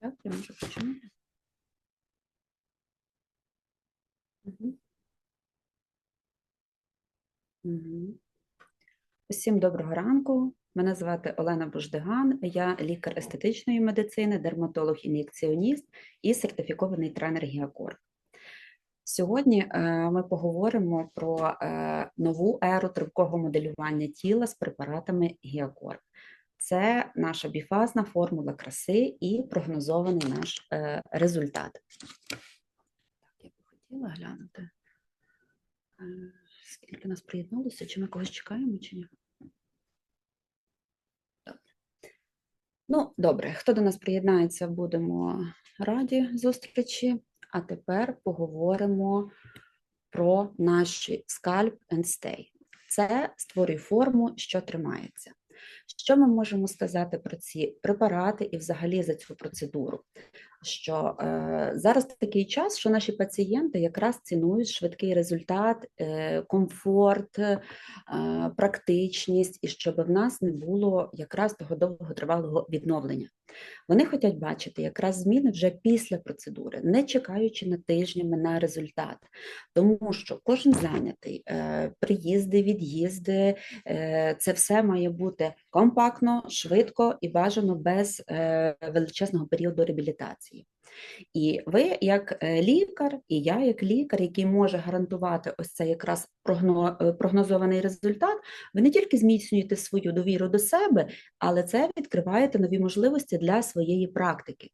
Так, я можу починати. Мгм. Усім доброго ранку. Мене звати Олена Буждиган, я лікар естетичної медицини, дерматолог-ін'єкціоніст і сертифікований тренер Гіакор. Сьогодні е, ми поговоримо про е, нову еру тривкого моделювання тіла з препаратами Гіакор. Це наша біфазна формула краси і прогнозований наш е, результат. Так, я би хотіла глянути, е, скільки нас приєдналося, чи ми когось чекаємо, чи ні. Ну, добре, хто до нас приєднається, будемо раді зустрічі. А тепер поговоримо про наші скальп and stay. Це створює форму, що тримається. Що ми можемо сказати про ці препарати і взагалі за цю процедуру? Що е, зараз такий час, що наші пацієнти якраз цінують швидкий результат, е, комфорт, е, практичність, і щоб в нас не було якраз того довготривалого відновлення. Вони хочуть бачити якраз зміни вже після процедури, не чекаючи на тижнями на результат, тому що кожен зайнятий, е, приїзди, від'їзди, е, це все має бути компактно, швидко і бажано без е, величезного періоду реабілітації. І ви, як лікар, і я, як лікар, який може гарантувати ось це якраз прогнозований результат, ви не тільки зміцнюєте свою довіру до себе, але це відкриваєте нові можливості для своєї практики.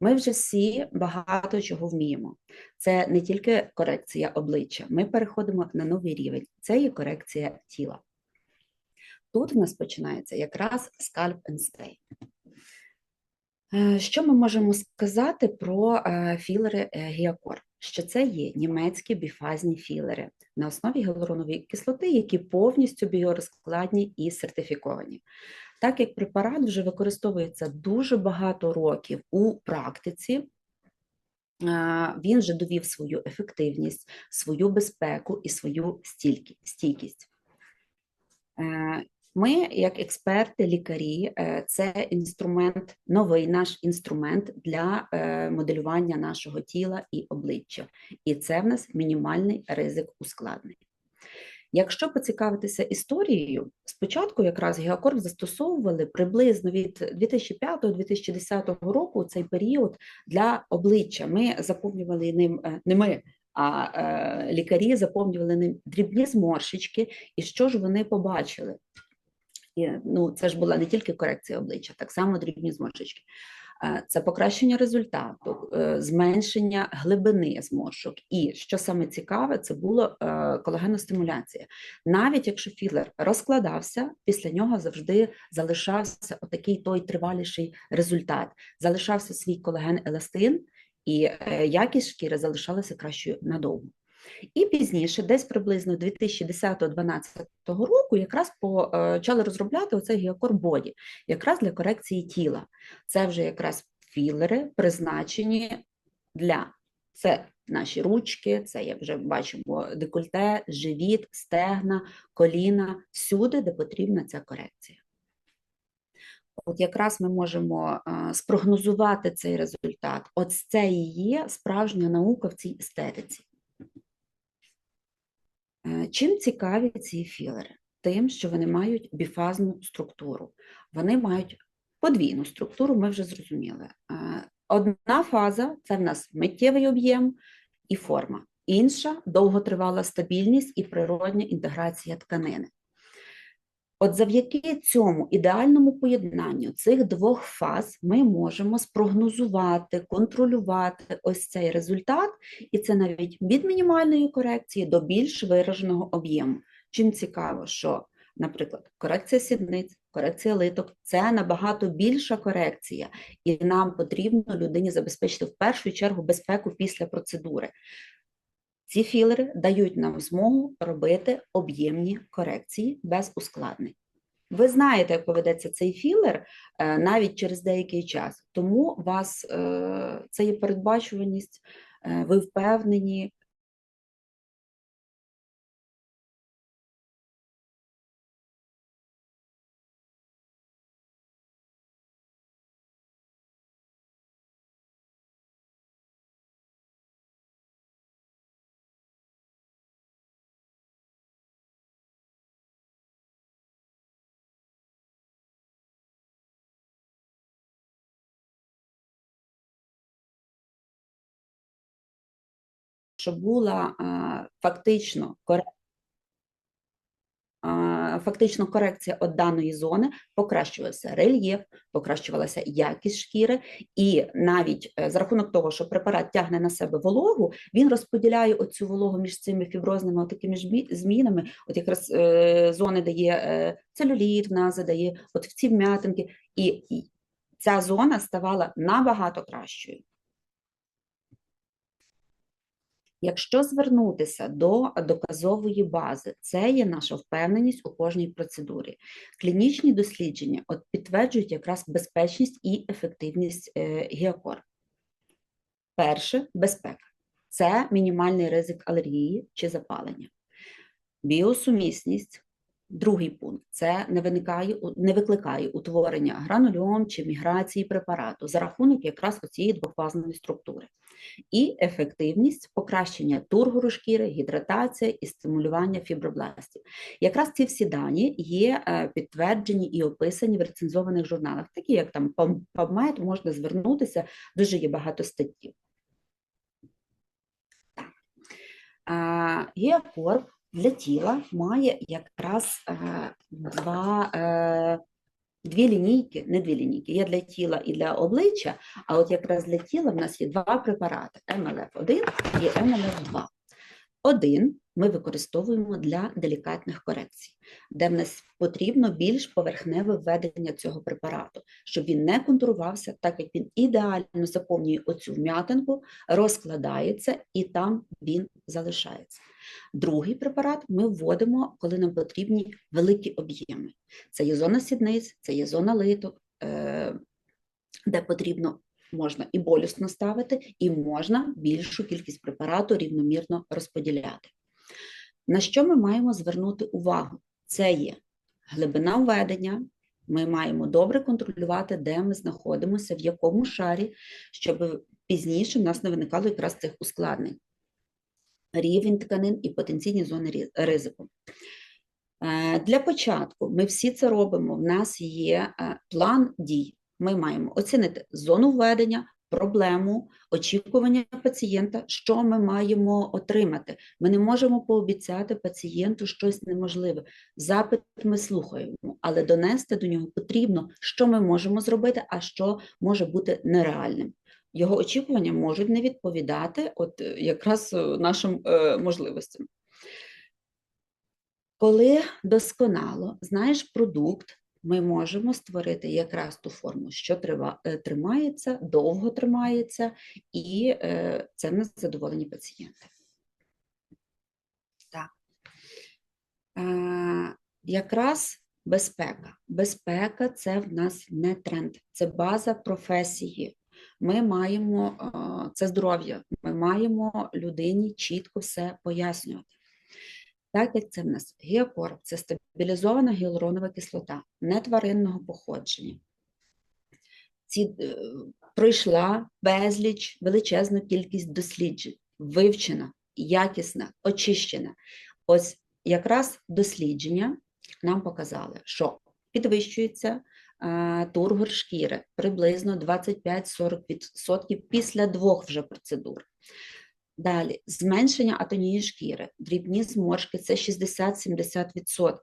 Ми вже всі багато чого вміємо. Це не тільки корекція обличчя, ми переходимо на новий рівень. Це є корекція тіла. Тут в нас починається якраз scalp and stay. Е, що ми можемо сказати про е, філери е, гіакор? Що це є німецькі біфазні філери на основі гіалуронової кислоти, які повністю біорозкладні і сертифіковані. Так як препарат вже використовується дуже багато років у практиці, він вже довів свою ефективність, свою безпеку і свою стійкість. Ми, як експерти, лікарі, е, це інструмент, новий наш інструмент для е, моделювання нашого тіла і обличчя, і це в нас мінімальний ризик ускладнень. Якщо поцікавитися історією, спочатку якраз геокорп застосовували приблизно від 2005-2010 року цей період для обличчя. Ми заповнювали ним е, не ми, а лікарі заповнювали ним дрібні зморшечки, і що ж вони побачили? Ну, це ж була не тільки корекція обличчя, так само дрібні зморшечки. Е, це покращення результату, е, зменшення глибини зморшок. І що саме цікаве, це було е, колагеностимуляція. Навіть якщо філер розкладався, після нього завжди залишався отакий той триваліший результат. Залишався свій колаген еластин, і якість шкіри залишалася кращою надовго. І пізніше, десь приблизно 2010-2012 року, якраз почали розробляти оцей гіакорбоді, якраз для корекції тіла. Це вже якраз філери призначені для це наші ручки, це як вже бачимо декольте, живіт, стегна, коліна, всюди, де потрібна ця корекція. От якраз ми можемо спрогнозувати цей результат. От це і є справжня наука в цій естетиці. Е, чим цікаві ці філери? Тим, що вони мають біфазну структуру. Вони мають подвійну структуру, ми вже зрозуміли. Е, одна фаза це в нас миттєвий об'єм і форма, інша довготривала стабільність і природня інтеграція тканини. От завдяки цьому ідеальному поєднанню цих двох фаз ми можемо спрогнозувати, контролювати ось цей результат, і це навіть від мінімальної корекції до більш вираженого об'єму. Чим цікаво, що, наприклад, корекція сідниць, корекція литок це набагато більша корекція, і нам потрібно людині забезпечити в першу чергу безпеку після процедури. Ці філери дають нам змогу робити об'ємні корекції без ускладнень. Ви знаєте, як поведеться цей філер е, навіть через деякий час, тому вас е, це є передбачуваність, е, ви впевнені, що була фактично корекція Фактично корекція от даної зони покращувався рельєф, покращувалася якість шкіри, і навіть е, за рахунок того, що препарат тягне на себе вологу, він розподіляє оцю вологу між цими фіброзними такими змінами, от якраз е, зони дає е, целюліт, в нас задає от в ці вм'ятинки, і ця зона ставала набагато кращою. Якщо звернутися до доказової бази, це є наша впевненість у кожній процедурі. Клінічні дослідження от підтверджують якраз безпечність і ефективність е, гіакор. Перше безпека це мінімальний ризик алергії чи запалення. Біосумісність, другий пункт це не виникає, не викликає утворення гранульом чи міграції препарату за рахунок якраз цієї двофазної структури і ефективність покращення тургору шкіри, гідратація і стимулювання фібробластів. Якраз ці всі дані є е, підтверджені і описані в рецензованих журналах, такі як там PubMed, можна звернутися, дуже є багато статтів. Геокорп для тіла має якраз е, два е, Дві лінійки, не дві лінійки, є для тіла і для обличчя, а от якраз для тіла в нас є два препарати МЛФ-1 і МЛФ-2. Один ми використовуємо для делікатних корекцій, де в нас потрібно більш поверхневе введення цього препарату, щоб він не контурувався, так як він ідеально заповнює оцю вм'ятинку, розкладається і там він залишається. Другий препарат ми вводимо, коли нам потрібні великі об'єми. Це є зона сідниць, це є зона литок, е, де потрібно можна і болісно ставити, і можна більшу кількість препарату рівномірно розподіляти. На що ми маємо звернути увагу? Це є глибина введення, ми маємо добре контролювати, де ми знаходимося, в якому шарі, щоб пізніше в нас не виникало якраз цих ускладнень. Рівень тканин і потенційні зони ризику. Е, для початку ми всі це робимо. В нас є е, план дій ми маємо оцінити зону введення, проблему, очікування пацієнта, що ми маємо отримати. Ми не можемо пообіцяти пацієнту щось неможливе. Запит ми слухаємо, але донести до нього потрібно, що ми можемо зробити, а що може бути нереальним. Його очікування можуть не відповідати от якраз е, нашим е, можливостям. Коли досконало знаєш продукт, ми можемо створити якраз ту форму, що е, тримається, довго тримається, і е, це в нас задоволені пацієнти. Так. Е, якраз безпека. Безпека це в нас не тренд, це база професії. Ми маємо це здоров'я, ми маємо людині чітко все пояснювати. Так як це в нас геокорб, це стабілізована гіалуронова кислота нетваринного походження. Ці, е, Пройшла безліч величезну кількість досліджень, вивчена, якісна, очищена. Ось якраз дослідження нам показали, що підвищується е, тургор шкіри приблизно 25-40% після двох вже процедур. Далі, зменшення атонії шкіри, дрібні зморшки це 60-70%.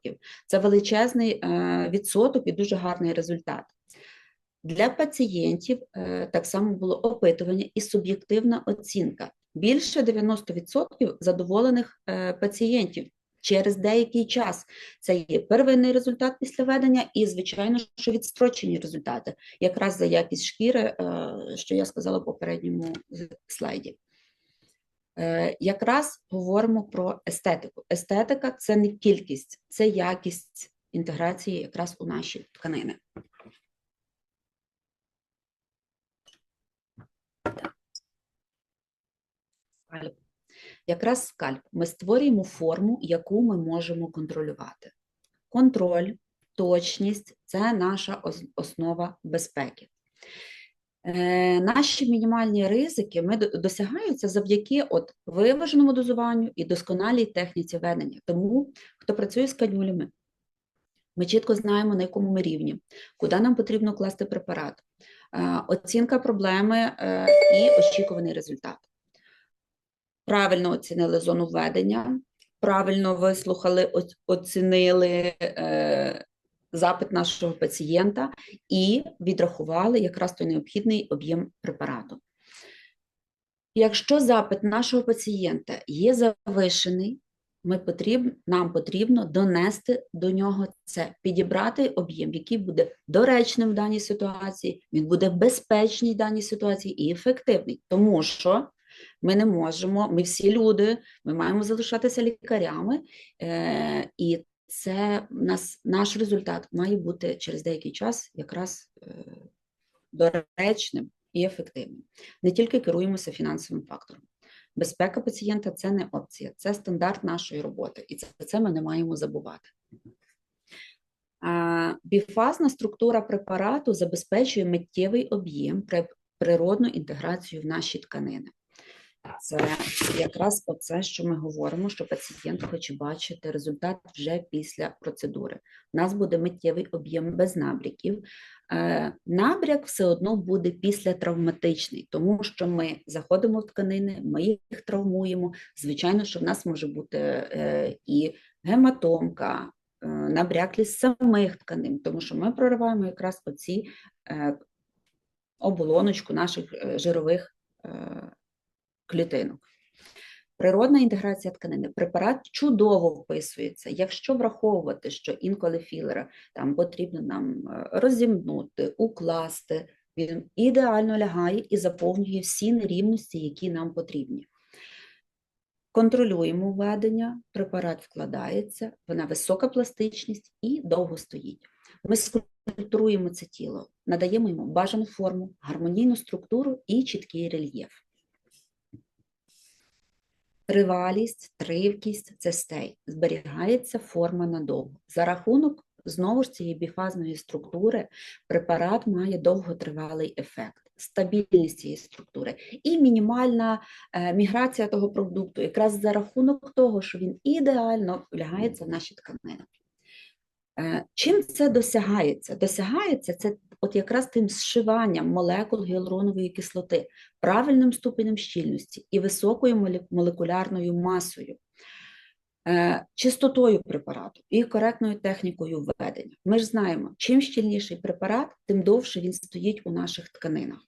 Це величезний е, відсоток і дуже гарний результат. Для пацієнтів е, так само було опитування і суб'єктивна оцінка. Більше 90% задоволених е, пацієнтів через деякий час. Це є первинний результат після ведення, і, звичайно, що відстрочені результати, якраз за якість шкіри, що я сказала в попередньому слайді. Е, якраз говоримо про естетику. Естетика це не кількість, це якість інтеграції якраз у наші тканини. Скальп. Якраз скальп. Ми створюємо форму, яку ми можемо контролювати. Контроль, точність це наша основа безпеки. Е, наші мінімальні ризики ми досягаються завдяки от виваженому дозуванню і досконалій техніці ведення. Тому, хто працює з канюлями, ми чітко знаємо, на якому ми рівні, куди нам потрібно класти препарат, е, оцінка проблеми е, і очікуваний результат. Правильно оцінили зону введення, правильно вислухали, оцінили е, запит нашого пацієнта і відрахували якраз той необхідний об'єм препарату. Якщо запит нашого пацієнта є завишений, ми потріб, нам потрібно донести до нього це, підібрати об'єм, який буде доречним в даній ситуації, він буде безпечний в даній ситуації і ефективний, тому що ми не можемо, ми всі люди, ми маємо залишатися лікарями, е, і це нас, наш результат має бути через деякий час якраз е, доречним і ефективним. Не тільки керуємося фінансовим фактором. Безпека пацієнта це не опція, це стандарт нашої роботи, і це, це ми не маємо забувати. Біфазна структура препарату забезпечує миттєвий об'єм при природну інтеграцію в наші тканини. Це якраз оце, що ми говоримо, що пацієнт хоче бачити результат вже після процедури. У нас буде миттєвий об'єм без набряків. Е, Набряк все одно буде післятравматичний, тому що ми заходимо в тканини, ми їх травмуємо. Звичайно, що в нас може бути е, і гематомка, е, набряклість самих тканин, тому що ми прориваємо якраз оці оболоночку наших жирових клітинок. Природна інтеграція тканини. Препарат чудово вписується, якщо враховувати, що інколи філера там потрібно нам е, розімнути, укласти, він ідеально лягає і заповнює всі нерівності, які нам потрібні. Контролюємо введення, препарат вкладається, вона висока пластичність і довго стоїть. Ми скульптуруємо це тіло, надаємо йому бажану форму, гармонійну структуру і чіткий рельєф. Тривалість, тривкість цистей. Зберігається форма надовго. За рахунок знову ж цієї біфазної структури препарат має довготривалий ефект, стабільність цієї структури і мінімальна е, міграція того продукту, якраз за рахунок того, що він ідеально влягається в наші тканини. Е, Чим це досягається? Досягається це от якраз тим зшиванням молекул гіалуронової кислоти, правильним ступенем щільності і високою молекулярною масою, е, чистотою препарату і коректною технікою введення. Ми ж знаємо, чим щільніший препарат, тим довше він стоїть у наших тканинах.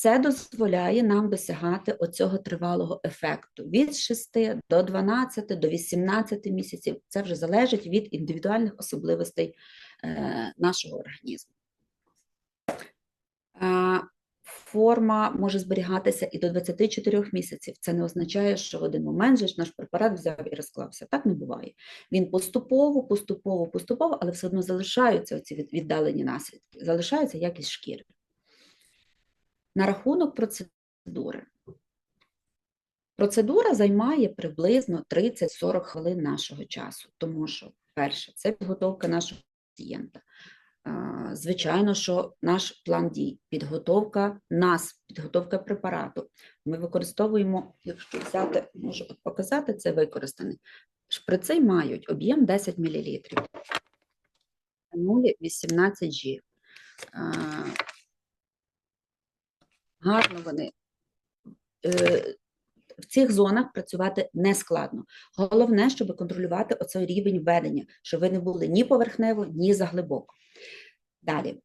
Це дозволяє нам досягати оцього тривалого ефекту від 6 до 12 до 18 місяців. Це вже залежить від індивідуальних особливостей е, нашого організму. Е, Форма може зберігатися і до 24 місяців. Це не означає, що в один момент же наш препарат взяв і розклався. Так не буває. Він поступово, поступово, поступово, але все одно залишаються ці віддалені наслідки, залишається якість шкіри. На рахунок процедури. Процедура займає приблизно 30-40 хвилин нашого часу, тому що, перше, це підготовка нашого пацієнта. Звичайно, що наш план дій, підготовка нас, підготовка препарату. Ми використовуємо, якщо взяти, можу показати, це використаний. Шприци мають об'єм 10 мл. Нулі 18G. Гарно вони е, в цих зонах працювати не складно. Головне, щоб контролювати оцей рівень введення, щоб ви не були ні поверхнево, ні заглибоко. Далі.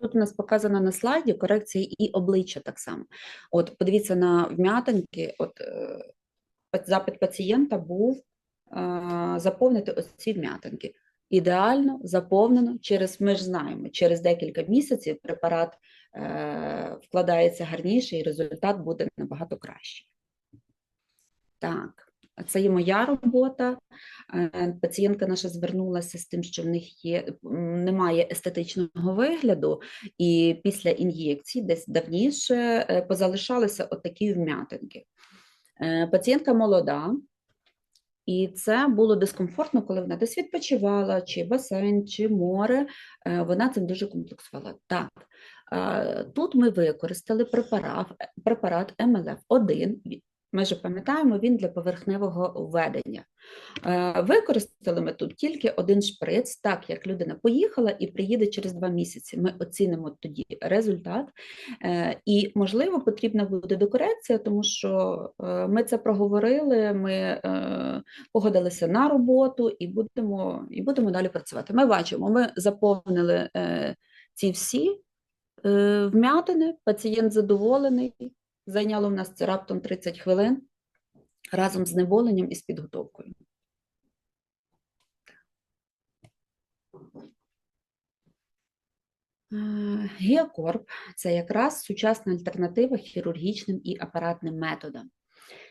Тут у нас показано на слайді корекція і обличчя так само. От подивіться на вм'ятинки, от е, запит пацієнта був е, заповнити ось ці вм'ятинки. Ідеально заповнено через, ми ж знаємо, через декілька місяців препарат е, вкладається гарніше і результат буде набагато кращий. Так, це є моя робота. Е, Пацієнтка наша звернулася з тим, що в них є, немає естетичного вигляду, і після ін'єкцій десь давніше е, позалишалися отакі вм'ятинки. Е, Пацієнтка молода, і це було дискомфортно, коли вона десь відпочивала, чи басейн, чи море. е, Вона цим дуже комплексувала. Так, е, тут ми використали препарат, препарат МЛФ-1, Ми ж пам'ятаємо, він для поверхневого введення. Е, Використали ми тут тільки один шприц, так як людина поїхала і приїде через два місяці. Ми оцінимо тоді результат. Е, І, можливо, потрібна буде докорекція, тому що е, ми це проговорили, ми погодилися на роботу і будемо, і будемо далі працювати. Ми бачимо, ми заповнили ці всі вмятини, пацієнт задоволений. Зайняло в нас це раптом 30 хвилин разом з неволенням і з підготовкою. Е, Геокорп це якраз сучасна альтернатива хірургічним і апаратним методам.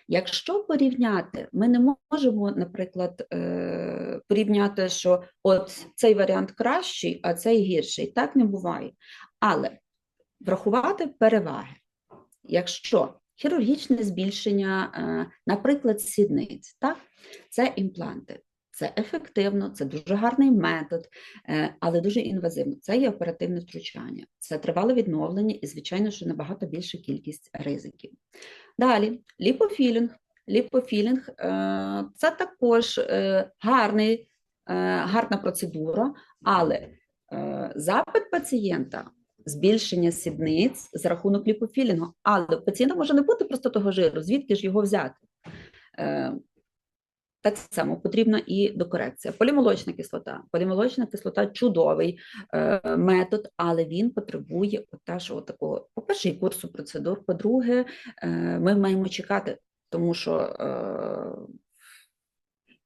Якщо порівняти, ми не можемо, наприклад, е, порівняти, що от цей варіант кращий, а цей гірший. Так не буває. Але врахувати переваги. Якщо хірургічне збільшення, е, наприклад, сідниць, так, це імпланти. Це ефективно, це дуже гарний метод, е, але дуже інвазивно. Це є оперативне втручання, це тривале відновлення і, звичайно, що набагато більша кількість ризиків. Далі, ліпофілінг. Ліпофілінг е, це також гарний, гарна процедура, але запит пацієнта збільшення сідниць за рахунок ліпофілінгу, але у пацієнта може не бути просто того жиру, звідки ж його взяти. Е, так само потрібна і докорекція. Полімолочна кислота. Полімолочна кислота чудовий е, метод, але він потребує теж такого, по-перше, курсу процедур. По-друге, е, ми маємо чекати, тому що е,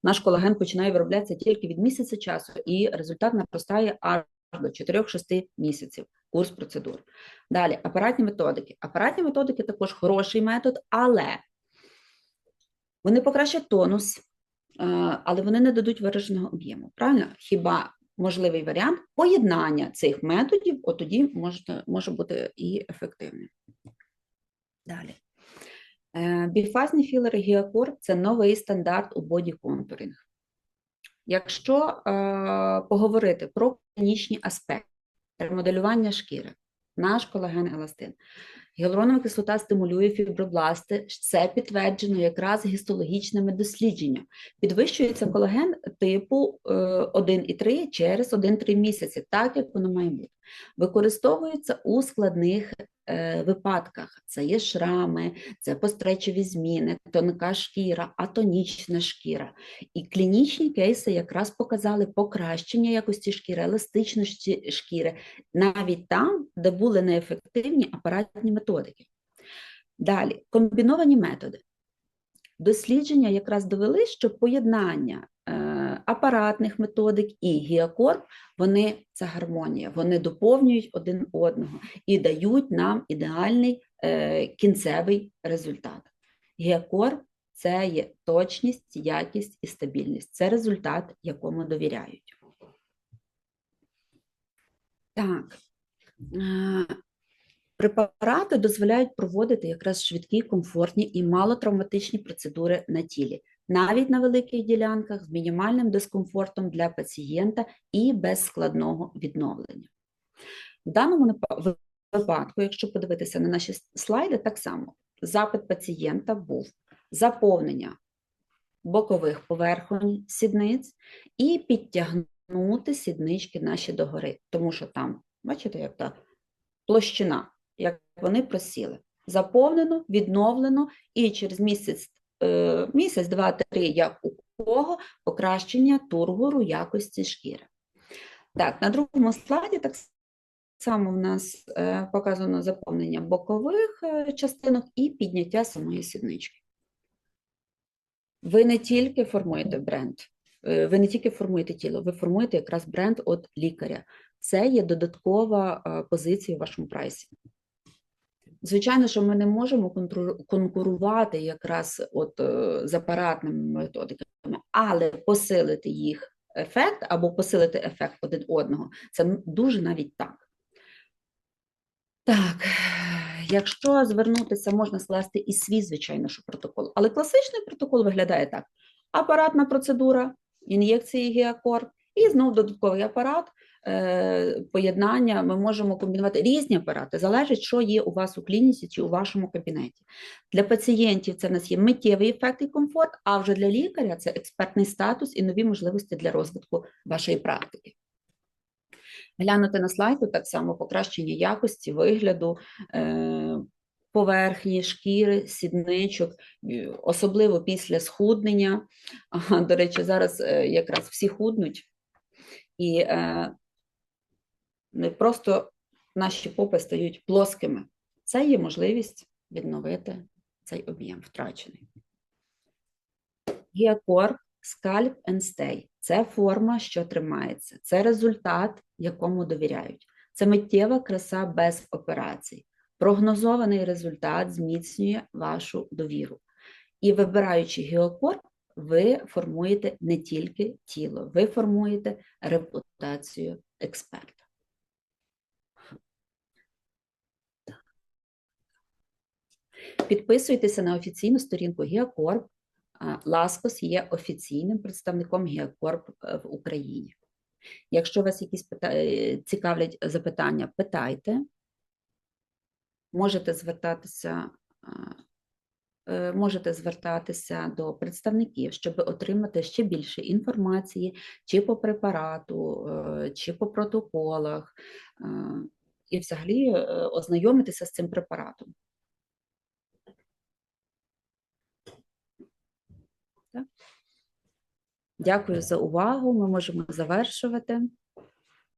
наш колаген починає вироблятися тільки від місяця часу, і результат наростає аж до 4-6 місяців. Курс процедур. Далі апаратні методики. Апаратні методики також хороший метод, але вони покращать тонус, е, але вони не дадуть вираженого об'єму. Правильно? Хіба можливий варіант поєднання цих методів, от тоді може, може бути і ефективним. Далі. Е, Біфазні філери Гіакор це новий стандарт у боді-контуринг. Якщо е, поговорити про клінічні аспекти, ремоделювання шкіри, наш колаген еластин, гіалуронова кислота стимулює фібробласти, це підтверджено якраз гістологічними дослідженнями. Підвищується колаген типу 1,3 через 1-3 місяці, так як воно має бути. Використовується у складних е, випадках. Це є шрами, це постречові зміни, тонка шкіра, атонічна шкіра. І клінічні кейси якраз показали покращення якості шкіри, еластичності шкіри, навіть там, де були неефективні апаратні методики. Далі, комбіновані методи. Дослідження якраз довели, що поєднання е, апаратних методик і гіакорп, вони це гармонія, вони доповнюють один одного і дають нам ідеальний е, кінцевий результат. Гіакорп це є точність, якість і стабільність. Це результат, якому довіряють. Так. Препарати дозволяють проводити якраз швидкі, комфортні і малотравматичні процедури на тілі, навіть на великих ділянках з мінімальним дискомфортом для пацієнта і без складного відновлення. В даному випадку, якщо подивитися на наші слайди, так само запит пацієнта був заповнення бокових поверхонь сідниць і підтягнути сіднички наші догори, тому що там, бачите, як та площина як вони просіли. Заповнено, відновлено, і через місяць, е, місяць, два-три, як у кого, покращення тургору якості шкіри. Так, на другому слайді так само в нас е, показано заповнення бокових е, частинок і підняття самої сіднички. Ви не тільки формуєте бренд, ви не тільки формуєте тіло, ви формуєте якраз бренд від лікаря. Це є додаткова позиція в вашому прайсі. Звичайно, що ми не можемо конкурувати якраз от е, з апаратними методиками, але посилити їх ефект або посилити ефект один одного це дуже навіть так. Так, якщо звернутися, можна скласти і свій, звичайно, що протокол. Але класичний протокол виглядає так: апаратна процедура, ін'єкції гіакор, і знову додатковий апарат, поєднання ми можемо комбінувати різні апарати, залежить, що є у вас у клініці чи у вашому кабінеті. Для пацієнтів це в нас є миттєвий ефект і комфорт, а вже для лікаря це експертний статус і нові можливості для розвитку вашої практики. Глянути на слайд, так само покращення якості, вигляду, е, поверхні, шкіри, сідничок, е, особливо після схуднення. До речі, зараз е, якраз всі худнуть, і е, не просто наші попи стають плоскими. Це є можливість відновити цей об'єм втрачений. Гіакор, скальп and stay – це форма, що тримається, це результат, якому довіряють. Це миттєва краса без операцій. Прогнозований результат зміцнює вашу довіру. І вибираючи гіокор, ви формуєте не тільки тіло, ви формуєте репутацію експерта. Підписуйтеся на офіційну сторінку Геокорп. Ласкос є офіційним представником Геокорп е, в Україні. Якщо вас якісь е, цікавлять запитання, питайте. Можете звертатися, е, можете звертатися до представників, щоб отримати ще більше інформації чи по препарату, чи по протоколах, і взагалі ознайомитися з цим препаратом. Дякую за увагу. Ми можемо завершувати.